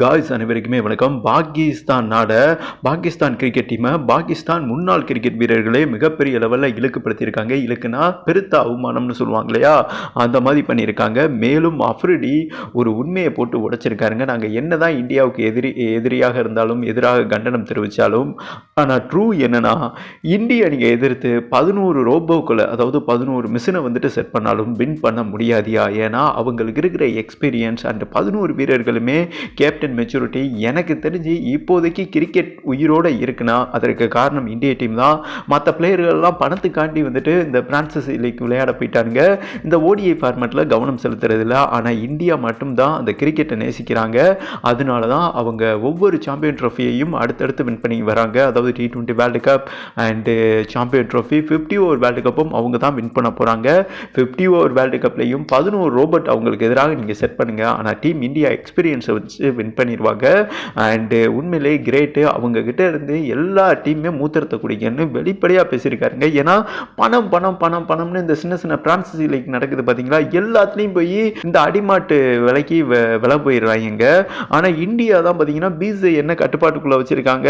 Guys அனைவருக்குமே வணக்கம். பாகிஸ்தான் நாட பாகிஸ்தான் கிரிக்கெட் டீமை பாகிஸ்தான் முன்னாள் கிரிக்கெட் வீரர்களே மிகப்பெரிய லெவலில் இழுக்குப்படுத்தியிருக்காங்க இழுக்குனா பெருத்த அவமானம்னு சொல்லுவாங்க இல்லையா? அந்த மாதிரி பண்ணியிருக்காங்க. மேலும் அஃப்ரிடி ஒரு உண்மையை போட்டு உடைச்சிருக்காருங்க. நாங்கள் என்னதான் இந்தியாவுக்கு எதிரி எதிரியாக இருந்தாலும் எதிராக கண்டனம் தெரிவித்தாலும் ஆனால் ட்ரூ என்னன்னா இந்திய நீங்கள் எதிர்த்து பதினோரு ரோபோக்களை அதாவது பதினோரு மிஷினை வந்துட்டு செட் பண்ணாலும் வின் பண்ண முடியாதியா? ஏன்னா அவங்களுக்கு இருக்கிற எக்ஸ்பீரியன்ஸ் அண்ட் பதினோரு வீரர்களுமே கேப்டன் மெச்சூரிட்டி எனக்கு தெரிஞ்சு இப்போதைக்கு கிரிக்கெட் உயிரோடு இருக்குன்னா அதற்கு காரணம் இந்திய டீம் தான். மற்ற பிளேயர்கள்லாம் பணத்துக்காண்டி வந்துட்டு இந்த பிரான்சஸ் லீக் விளையாட போயிட்டாங்க இந்த ஓடிஐ ஃபார்மேட்டில் கவனம் செலுத்துறதில்ல. ஆனால் இந்தியா மட்டும்தான் அந்த கிரிக்கெட்டை நேசிக்கிறாங்க. அதனால தான் அவங்க ஒவ்வொரு சாம்பியன் ட்ரோஃபியையும் அடுத்தடுத்து வின் பண்ணி வராங்க. அதாவது T twenty world cup and champion trophy fifty over world கப்பும் அவங்க தான் வின் பண்ண போகிறாங்க ஃபிஃப்டி ஓவர் வேர்ல்டு கப்லையும் பதினோரு ரோபோட் அவங்களுக்கு எதிராக நீங்கள் செட் பண்ணுங்கள் ஆனால் டீம் இந்தியா எக்ஸ்பீரியன்ஸை வச்சு வின் பண்ணிடுவாங்க அண்டு உண்மையிலே கிரேட்டு அவங்கக்கிட்ட இருந்து எல்லா டீமுமே மூத்திரத்தை குடிக்கன்னு வெளிப்படையாக பேசியிருக்காருங்க. ஏன்னா பணம் பணம் பணம் பணம்னு இந்த சின்ன சின்ன பிரான்சஸ் லைக் நடக்குது பார்த்தீங்களா எல்லாத்துலேயும் போய் இந்த அடிமாட்டு விலைக்கு விலை போயிடுறாங்க ஆனால் இந்தியா தான் பார்த்தீங்கன்னா பிசிஐ என்ன கட்டுப்பாட்டுக்குள்ளே வச்சுருக்காங்க.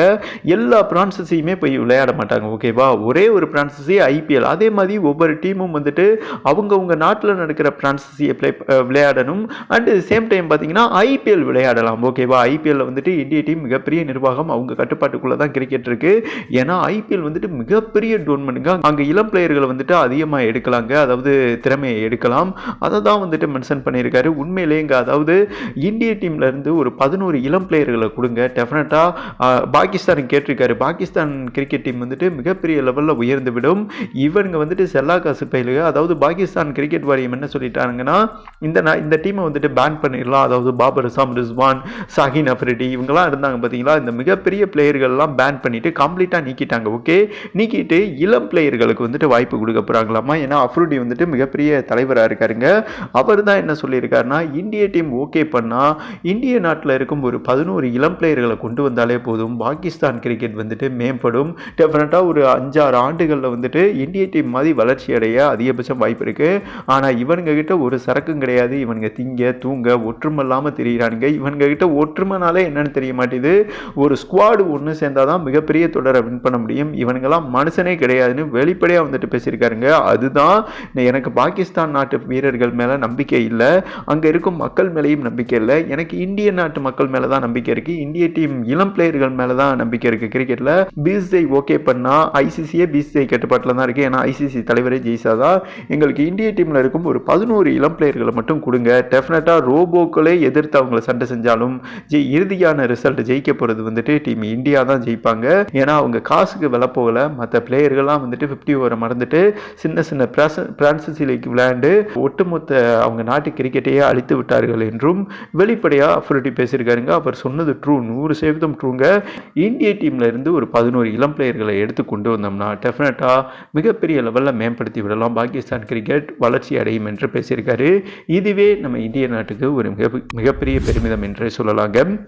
எல்லா பிரான்சஸையுமே போய் விளையாட மாட்டாங்க ஓகேவா ஒரே ஒரு பிரான்சஸி ஐபிஎல் அதே மாதிரி ஒவ்வொரு டீமும் வந்துட்டு அவங்கவுங்க நாட்டில் நடக்கிற பிரான்சஸியை ப்ளே விளையாடணும். அண்டு சேம் டைம் பார்த்தீங்கன்னா ஐபிஎல் விளையாடலாம் ஓகேவா ஐபிஎல்ல வந்துட்டு இந்திய டீம் மிகப்பெரிய நிர்வாகம். அவங்க கட்டுப்பாட்டுக்குள்ளே தான் கிரிக்கெட் இருக்கு. ஏன்னா ஐபிஎல் வந்துட்டு மிகப்பெரிய டோர்மெண்ட்டுங்க அங்கே இளம் பிளேயர்களை வந்துட்டு அதிகமாக எடுக்கலாங்க. அதாவது திறமையை எடுக்கலாம். அதை தான் வந்துட்டு மென்ஷன் பண்ணியிருக்காரு. உண்மையிலேங்க அதாவது இந்திய டீம்ல இருந்து ஒரு பதினோரு இளம் பிளேயர்களை கொடுங்க. டெஃபினட்டாக பாகிஸ்தான் கேட்டிருக்காரு. பாகிஸ்தான் கிரிக்கெட் டீம் வந்துட்டு மிகப்பெரிய லெவலில் உயர்ந்து விடும். இவனுங்க வந்துட்டு செல்லா காசு பயிலுக அதாவது பாகிஸ்தான் கிரிக்கெட் வாரியம் என்ன சொல்லிட்டாங்கன்னா இந்த இந்த டீமை வந்துட்டு பேன் பண்ணிடலாம். அதாவது பாபர் அசாம் ரிஸ்வான் சாஹின் அஃப்ரிடி இவங்கெல்லாம் இருந்தாங்க பார்த்தீங்களா? இந்த மிகப்பெரிய பிளேயர்கள்லாம் பேன் பண்ணிட்டு கம்ப்ளீட்டாக நீக்கிட்டாங்க. ஓகே நீக்கிட்டு இளம் பிளேயர்களுக்கு வந்துட்டு வாய்ப்பு கொடுக்க போகிறாங்களாமா ஏன்னா அஃப்ரிடி வந்துட்டு மிகப்பெரிய தலைவராக இருக்காருங்க. அவர் தான் என்ன சொல்லியிருக்காருன்னா இந்திய டீம் ஓகே பண்ணால் இந்திய நாட்டில் இருக்கும் ஒரு பதினோரு இளம் பிளேயர்களை கொண்டு வந்தாலே போதும். பாகிஸ்தான் கிரிக்கெட் வந்துட்டு மேம்படும். டெஃபினட்டாக ஒரு அஞ்சாறு ஆண்டுகளில் வந்துட்டு இந்திய டீம் மாதிரி வளர்ச்சி அடைய அதிகபட்சம் வாய்ப்பு இருக்குது ஆனால் இவனுங்க கிட்ட ஒரு சரக்கும் கிடையாது. இவனுங்க திங்க தூங்க ஒற்றுமை இல்லாமல் தெரியுறானுங்க. இவனுங்க கிட்ட ஒற்றுமைனாலே என்னன்னு தெரிய மாட்டேது ஒரு ஸ்குவாடு ஒன்று சேர்ந்தாதான் மிகப்பெரிய தொடரை வின் பண்ண முடியும். இவனுங்கெல்லாம் மனுஷனே கிடையாதுன்னு வெளிப்படையாக வந்துட்டு பேசியிருக்காருங்க. அதுதான் எனக்கு பாகிஸ்தான் நாட்டு வீரர்கள் மேலே நம்பிக்கை இல்லை. அங்கே இருக்கும் மக்கள் மேலேயும் நம்பிக்கை இல்லை. எனக்கு இந்திய நாட்டு மக்கள் மேலே தான் நம்பிக்கை இருக்குது இந்திய டீம் இளம் பிளேயர்கள் மேலே தான் நம்பிக்கை இருக்குது கிரிக்கெட்டில் பிசிஐ ஓகே பண்ணால் ஐசிசியே பிசிஐ கட்டுப்பாட்டில் தான் இருக்குது ஏன்னா ஐசிசி தலைவரே ஜெய்சாதா எங்களுக்கு இந்திய டீமில் இருக்கும் ஒரு பதினோரு இளம் பிளேயர்களை மட்டும் கொடுங்க. டெஃபினட்டாக ரோபோக்களே எதிர்த்து அவங்கள சண்டை செஞ்சாலும் ஜெய் இறுதியான ரிசல்ட் ஜெயிக்க போகிறது வந்துட்டு டீம் இந்தியா தான் ஜெயிப்பாங்க. ஏன்னா அவங்க காசுக்கு விலை போகல. மற்ற பிளேயர்கள்லாம் வந்துட்டு ஃபிஃப்டி ஓவரை மறந்துட்டு சின்ன சின்ன பிரான்சஸ் லீக் விளையாண்டு ஒட்டுமொத்த அவங்க நாட்டு கிரிக்கெட்டையே அழித்து விட்டார்கள் என்றும் வெளிப்படையாக அஃப்ரிட்டி பேசியிருக்காருங்க. அவர் சொன்னது ட்ரூ நூறு சதவீதம் ட்ரூங்க இந்திய டீம்ல இருந்து ஒரு பதினோரு இளம் பிளேயர்களை எடுத்து கொண்டு வந்தோம்னா டெஃபினட்டாக மிகப்பெரிய லெவலில் மேம்படுத்தி விடலாம். பாகிஸ்தான் கிரிக்கெட் வளர்ச்சி அடையும் என்று பேசியிருக்காரு. இதுவே நம்ம இந்திய நாட்டுக்கு ஒரு மிக மிகப்பெரிய பெருமிதம் என்று la game.